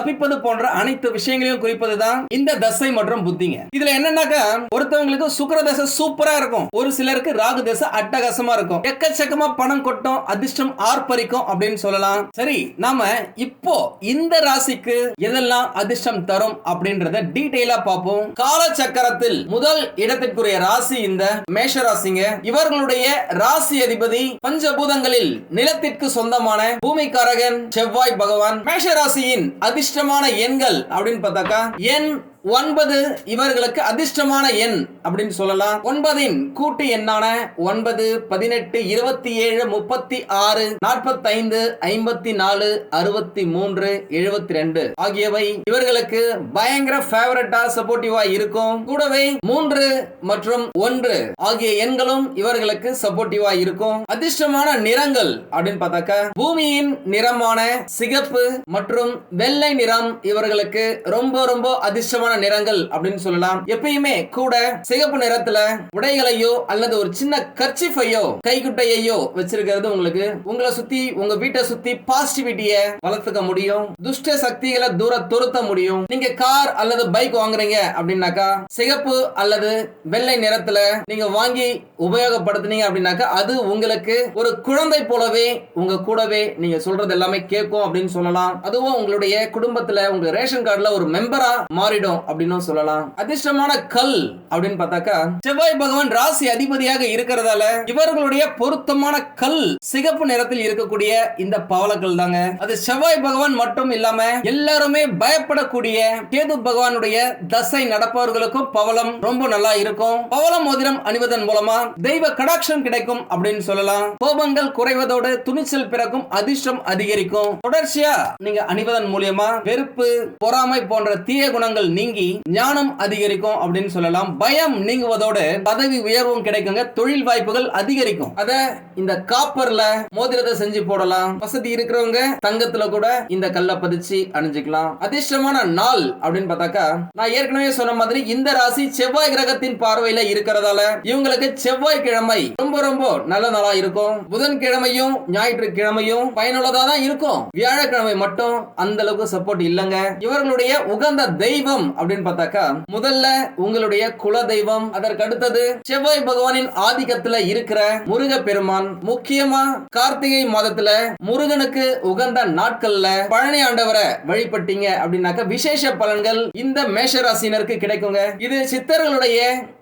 தப்பிப்பது போன்ற அனைத்து விஷயங்களையும் குறிப்பது தான் இந்த தசை மற்றும் புத்திங்க. இதுல என்னன்னாக்கா ஒருத்தவங்களுக்கு சுக்கர தசை சூப்பரா இருக்கும். ஒரு சிலருக்கு ராகு தசை அட்டகாசமா இருக்கும். எக்கச்சக்கமா பணம் கொட்டும் அதிர்ஷ்டம் ஆர்ப்பரிக்கும் அப்படின்னு சொல்லலாம். சரி நாம இப்போ இந்த ராசிக்கு எதெல்லாம் அதிர்ஷ்டம் தரும் அப்படின்றத டீடைலா பார்ப்போம். கால சக்கரத்தில் முதல் இடத்திற்குரிய ராசி இந்த மேஷ ராசிங்க. இவர்களுடைய ராசி அதிபதி பஞ்சபூதங்களில் நிலத்திற்கு சொந்தமான பூமிக்காரகன் செவ்வாய் பகவான். மேஷ ராசியின் அதிர்ஷ்ட அதிர்ஷ்டமான எண்கள் அப்படின்னு பார்த்தாக்கா எண் ஒன்பது இவர்களுக்கு அதிர்ஷ்டமான எண் அப்படின்னு சொல்லலாம். ஒன்பதின் கூட்டு எண்ணான ஒன்பது பதினெட்டு இருபத்தி ஏழு முப்பத்தி ஆறு நாற்பத்தைந்து ஐம்பத்தி நாலு அறுபத்தி மூன்று எழுபத்தி ரெண்டு ஆகியவை இவர்களுக்கு பயங்கர ஃபேவரட்டா சப்போர்ட்டிவா இருக்கும். கூடவே மூன்று மற்றும் ஒன்று ஆகிய எண்களும் இவர்களுக்கு சப்போர்ட்டிவா இருக்கும். அதிர்ஷ்டமான நிறங்கள் அப்படின்னு பார்த்தாக்கா பூமியின் நிறமான சிகப்பு மற்றும் வெள்ளை நிறம் இவர்களுக்கு ரொம்ப ரொம்ப அதிர்ஷ்டமான நிறங்கள் அப்படின்னு சொல்லலாம். எப்பயுமே கூட சிகப்பு நிறத்துல உடைகளையோ அல்லது ஒரு சின்ன கர்ச்சிஃபையோ கைக்குட்டையோ வச்சிருக்கிறது உங்களுக்கு. உங்களை சுத்தி உங்க வீட்டை சுத்தி பாசிட்டிவிட்டிய வளர்த்துக்க முடியும். துஷ்ட சக்திகளை தூர துரத்த முடியும். நீங்க கார் அல்லது பைக் வாங்குறீங்க அப்படின்னாக்கா சிகப்பு அல்லது வெள்ளை நிறத்துல நீங்க வாங்கி உபயோகப்படுத்துனீங்க அப்படின்னாக்கா அது உங்களுக்கு ஒரு குழந்தை போலவே உங்க கூடவே நீங்க சொல்றது எல்லாமே கேட்கும் அப்படின்னு சொல்லலாம். அதுவும் உங்களுடைய குடும்பத்துல உங்க ரேஷன் கார்டுல ஒரு மெம்பரா மாறிடும். அப்படின்னு சொல்லலாம். அதிர்ஷ்டமான கல் அப்படின்னு பார்த்தாக்கா செவ்வாய் பகவான் ராசி அதிபதியாக இருக்கிறதால இவர்களுடைய பொருத்தமான கல் சிகப்பு நிறத்தில் இருக்கக்கூடிய இந்த பவளக்கல் தாங்க. அது செவ்வாய் பகவான் மட்டும் இல்லாம எல்லாருமே பயப்படக்கூடிய கேது பகவானுடைய தசை நடப்பவர்களுக்கும் பவளம் ரொம்ப நல்லா இருக்கும். பவள மோதிரம் அணிவதன் மூலமா தெய்வ கடாட்சம் கிடைக்கும் அப்படின்னு சொல்லலாம். கோபங்கள் குறைவதோடு துணிச்சல் பிறக்கும் அதிர்ஷ்டம் அதிகரிக்கும். தொடர்ச்சியா நீங்க அணிவதன் மூலியமா வெறுப்பு பொறாமை போன்ற தீய குணங்கள் நீங்க ஞானம் அதிகரிக்கும் அப்படின்னு சொல்லலாம். பயம் நீங்குவதோடு பதவி உயர்வும் கிடைக்குங்க. தொழில் வாய்ப்புகள் அதிகரிக்கும். அத இந்த காப்பர்ல மோதிரத்தை செஞ்சு போடலாம். வசதி இருக்கிறவங்க தங்கத்துல கூட இந்த கல்லை பதிச்சு அணிஞ்சுக்கலாம். அதிர்ஷ்டமான நாள் அப்படின்னு பார்த்தாக்கா நான் ஏற்கனவே சொன்ன மாதிரி இந்த ராசி செவ்வாய் கிரகத்தின் பார்வையில இருக்கிறதால இவங்களுக்கு செவ்வாய் கிழமை ரொம்ப ரொம்ப நல்ல நாளா இருக்கும். புதன் கிழமையும் ஞாயிற்றுக்கிழமையும் பயனுள்ளதா தான் இருக்கும். வியாழக்கிழமை மட்டும் அந்த அளவுக்கு சப்போர்ட் இல்லங்க. இவர்களுடைய உகந்த தெய்வம் அப்படின்னு பார்த்தாக்கா முதல்ல உங்களுடைய குல தெய்வம் அதற்கு அடுத்தது செவ்வாய் பகவானின் ஆதிக்கத்துல இருக்கிற முருக பெருமான் முக்கியமா கார்த்திகை மாதத்துல முருகனுக்கு உகந்த நாட்கள்ல பழனி ஆண்டவரை வழிபட்டீங்க அப்படின்னாக்க விசேஷ பலன்கள் இந்த மேஷராசினருக்கு கிடைக்குங்க. இது சித்தர்களுடைய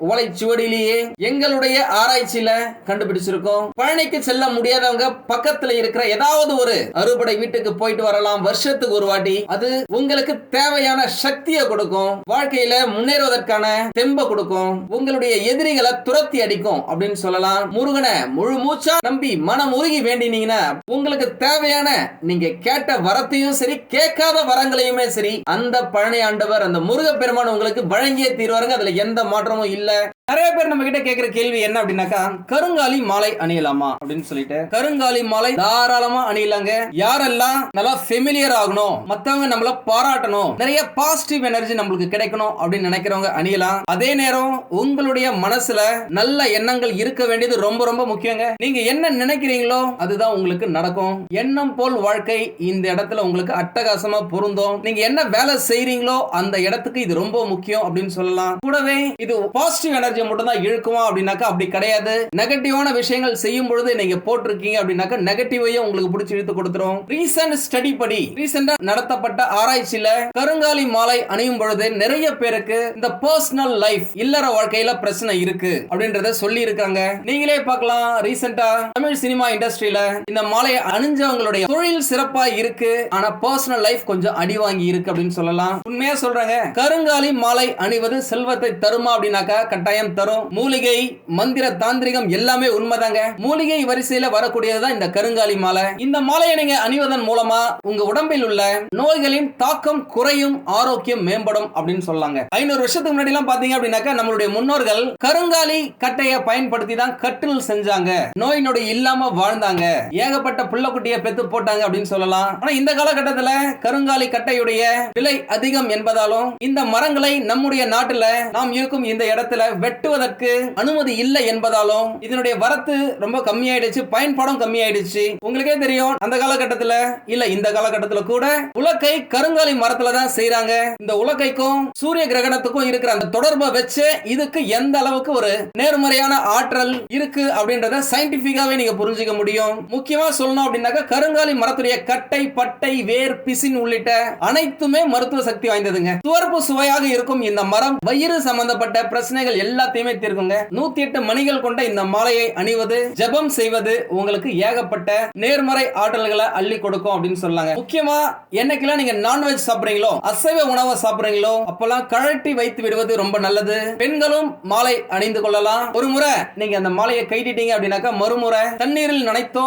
ஓலைச்சுவடியிலேயே எங்களுடைய ஆராய்ச்சியில கண்டுபிடிச்சிருக்கோம். பழனிக்கு செல்ல முடியாதவங்க பக்கத்துல இருக்கிற ஏதாவது ஒரு அறுபடை வீட்டுக்கு போயிட்டு வரலாம் வருஷத்துக்கு ஒரு வாட்டி. அது உங்களுக்கு தேவையான சக்தியை கொடுக்கும். வாழ்க்கையில முன்னேறுவதற்கான தெம்ப கொடுக்கும். உங்களுடைய எதிரிகளை துரத்தி அடிக்கும் அப்படின்னு சொல்லலாம். முருகனை முழு மூச்சா நம்பி மனம் உருகி வேண்டினீங்கன்னா உங்களுக்கு தேவையான நீங்க கேட்ட வரத்தையும் சரி கேட்காத வரங்களையுமே சரி அந்த பழனி ஆண்டவர் அந்த முருக பெருமான் உங்களுக்கு வழங்கியே தீர்வாருங்க. அதுல எந்த மாற்றமும் இல்ல. நிறைய பேர் நம்ம கிட்ட கேக்குற கேள்வி என்ன அப்படின்னாக்கா கருங்காலி மாலை அணியலாமா அப்படின்னு சொல்லிட்டு. கருங்காலி மாலை தாராளமா அணியலாங்க. யாரெல்லாம் நல்லா ஃபெமிலியர் ஆகணும் மத்தவங்க நம்மள பாராட்டணும் நிறைய பாசிட்டிவ் எனர்ஜி நம்மளுக்கு கிடைக்கணும் அப்படின்னு நினைக்கிறவங்க அணியலாம். அதே நேரம் உங்களுடைய மனசுல நல்ல எண்ணங்கள் இருக்க வேண்டியது ரொம்ப ரொம்ப முக்கியங்க. நீங்க என்ன நினைக்கிறீங்களோ அதுதான் உங்களுக்கு நடக்கும். எண்ணம் போல் வாழ்க்கை இந்த இடத்துல உங்களுக்கு அட்டகாசமா பொருந்தும். நீங்க என்ன வேலை செய்யறீங்களோ அந்த இடத்துக்கு இது ரொம்ப முக்கியம் அப்படின்னு சொல்லலாம். கூடவே இது பாசிட்டிவ் எனர்ஜி மட்டும் மட்டும்தான் இழுக்குமா அப்படின்னாக்கா அப்படி கிடையாது. நெகட்டிவான விஷயங்கள் செய்யும் பொழுது நீங்க போட்டிருக்கீங்க அப்படின்னாக்கா நெகட்டிவையும் உங்களுக்கு பிடிச்சி இழுத்து கொடுத்துரும். ரீசன்ட் ஸ்டடி படி ரீசெண்டா நடத்தப்பட்ட ஆராய்ச்சியில கருங்காலி மாலை அணியும் பொழுது நிறைய பேருக்கு இந்த பர்சனல் லைஃப் இல்லற வாழ்க்கையில பிரச்சனை இருக்கு அப்படின்றத சொல்லி இருக்காங்க நீங்களே பார்க்கலாம் ரீசெண்டா தமிழ் சினிமா இண்டஸ்ட்ரியில இந்த மாலையை அணிஞ்சவங்களுடைய தொழில் சிறப்பா இருக்கு. ஆனா பர்சனல் லைஃப் கொஞ்சம் அடி வாங்கி இருக்கு அப்படின்னு சொல்லலாம். உண்மையா சொல்றாங்க கருங்காலி மாலை அணிவது செல்வத்தை தருமா அப்படின்னாக்கா கட்டாயம் தரும். மூலிகை மந்திர தாந்திரிகம் எல்லாமே உண்மைதாங்க. மூலிகை வரிசையில வரக்கூடியதுதான் இந்த கருங்காலி மாலை. இந்த மாலையை நீங்க அணிவதன் மூலமா உங்க உடம்பில் உள்ள நோய்களின் தாக்கம் குறையும் ஆரோக்கியம் மேம்படும் அப்படின்னு சொல்லாங்க. ஐநூறு வருஷத்துக்கு முன்னாடி எல்லாம் பாத்தீங்க அப்படின்னாக்கா நம்மளுடைய முன்னோர்கள் கருங்காலி கட்டையை பயன்படுத்தி தான் கட்டில் செஞ்சாங்க. நோய் நொடி இல்லாம வாழ்ந்தாங்க. ஏகப்பட்ட புள்ளக்குட்டியை பெத்து போட்டாங்க அப்படின்னு சொல்லலாம். ஆனா இந்த காலகட்டத்துல கருங்காலி கட்டையுடைய விலை அதிகம் என்பதாலும் இந்த மரங்களை நம்முடைய நாட்டுல நாம் இருக்கும் இந்த இடத்துல வெட்ட வெட்டுவதற்கு அனுமதி இல்லை என்பதாலும் இதனுடைய வரத்து ரொம்ப கம்மியாயிடுச்சு பயன்பாடும் கம்மியாயிடுச்சு. உங்களுக்கே தெரியும் அந்த காலகட்டத்துல இல்ல இந்த காலகட்டத்துல கூட உலக்கை கருங்காலி மரத்துல தான் செய்யறாங்க இந்த உலக்கைக்கும் சூரிய கிரகணத்துக்கும் இருக்கிற அந்த தொடர்பை வச்சு இதுக்கு எந்த அளவுக்கு ஒரு நேர்மறையான ஆற்றல் இருக்கு அப்படின்றத சயின்டிபிக்காவே நீங்க புரிஞ்சுக்க முடியும். முக்கியமா சொல்லணும் அப்படின்னாக்கா கருங்காலி மரத்துடைய கட்டை பட்டை வேர் பிசின் உள்ளிட்ட அனைத்துமே மருத்துவ சக்தி வாய்ந்ததுங்க. துவர்ப்பு சுவையாக இருக்கும் இந்த மரம் வயிறு சம்பந்தப்பட்ட பிரச்சனைகள் எல்லாத்தையும் எல்லாத்தையுமே தீர்க்குங்க நூத்தி எட்டு மணிகள் கொண்ட இந்த மாலையை அணிவது ஜெபம் செய்வது உங்களுக்கு ஏகப்பட்ட நேர்மறை ஆற்றல்களை அள்ளி கொடுக்கும் அப்படின்னு சொல்லாங்க முக்கியமா என்னைக்கெல்லாம் நீங்க நான்வெஜ் சாப்பிடுறீங்களோ அசைவ உணவை சாப்பிடுறீங்களோ அப்பெல்லாம் கழட்டி வைத்து விடுவது ரொம்ப நல்லது. பெண்களும் மாலை அணிந்து கொள்ளலாம். ஒரு முறை நீங்க அந்த மாலையை கைட்டிட்டீங்க அப்படின்னாக்கா மறுமுறை தண்ணீரில் நனைத்தோ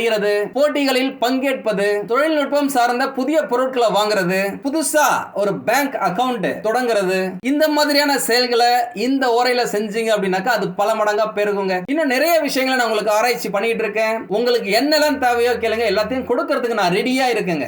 செய்யறது போட்டிகளில் பங்கேற்பது தொழில்நுட்பம் சார்ந்த புதிய பொருட்களை வாங்குறது புதுசா ஒரு பேங்க் அக்கவுண்ட் தொடங்குறது. இந்த மாதிரியான செயல்களை இந்த ஓரையில செஞ்சீங்க அப்படின்னாக்கா அது பல மடங்கா பெருகுங்க. இன்னும் நிறைய விஷயங்களை நான் உங்களுக்கு ஆராய்ச்சி பண்ணிட்டு இருக்கேன். உங்களுக்கு என்னெல்லாம் தேவையோ கேளுங்க. எல்லாத்தையும் கொடுக்கறதுக்கு நான் ரெடியா இருக்கேங்க.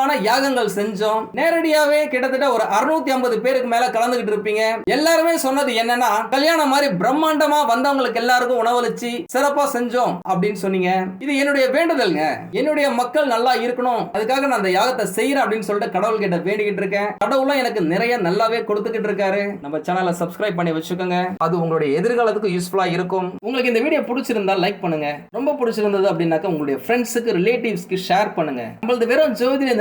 இலவசமான யாகங்கள் செஞ்சோம். நேரடியாவே கிட்டத்தட்ட ஒரு 650 ஐம்பது பேருக்கு மேல கலந்துகிட்டு இருப்பீங்க. எல்லாருமே சொன்னது என்னன்னா கல்யாணம் மாதிரி பிரம்மாண்டமா வந்தவங்களுக்கு எல்லாருக்கும் உணவளிச்சு சிறப்பா செஞ்சோம் அப்படின்னு சொன்னீங்க. இது என்னுடைய வேண்டுதல்ங்க. என்னுடைய மக்கள் நல்லா இருக்கணும். அதுக்காக நான் அந்த யாகத்தை செய்யறேன் அப்படின்னு சொல்லிட்டு கடவுள் கிட்ட வேண்டிக்கிட்டு இருக்கேன். கடவுளும் எனக்கு நிறைய நல்லாவே கொடுத்துக்கிட்டு இருக்காரு. நம்ம சேனலை சப்ஸ்கிரைப் பண்ணி வச்சுக்கோங்க. அது உங்களுடைய எதிர்காலத்துக்கு யூஸ்ஃபுல்லா இருக்கும். உங்களுக்கு இந்த வீடியோ பிடிச்சிருந்தா லைக் பண்ணுங்க. ரொம்ப பிடிச்சிருந்தது அப்படின்னாக்கா உங்களுடைய ஃப்ரெண்ட்ஸுக்கு ரிலேட்டிவ்ஸ்க்கு ஷேர் பண்ணுங்க. நம்மளது வெறும் ஜோதிட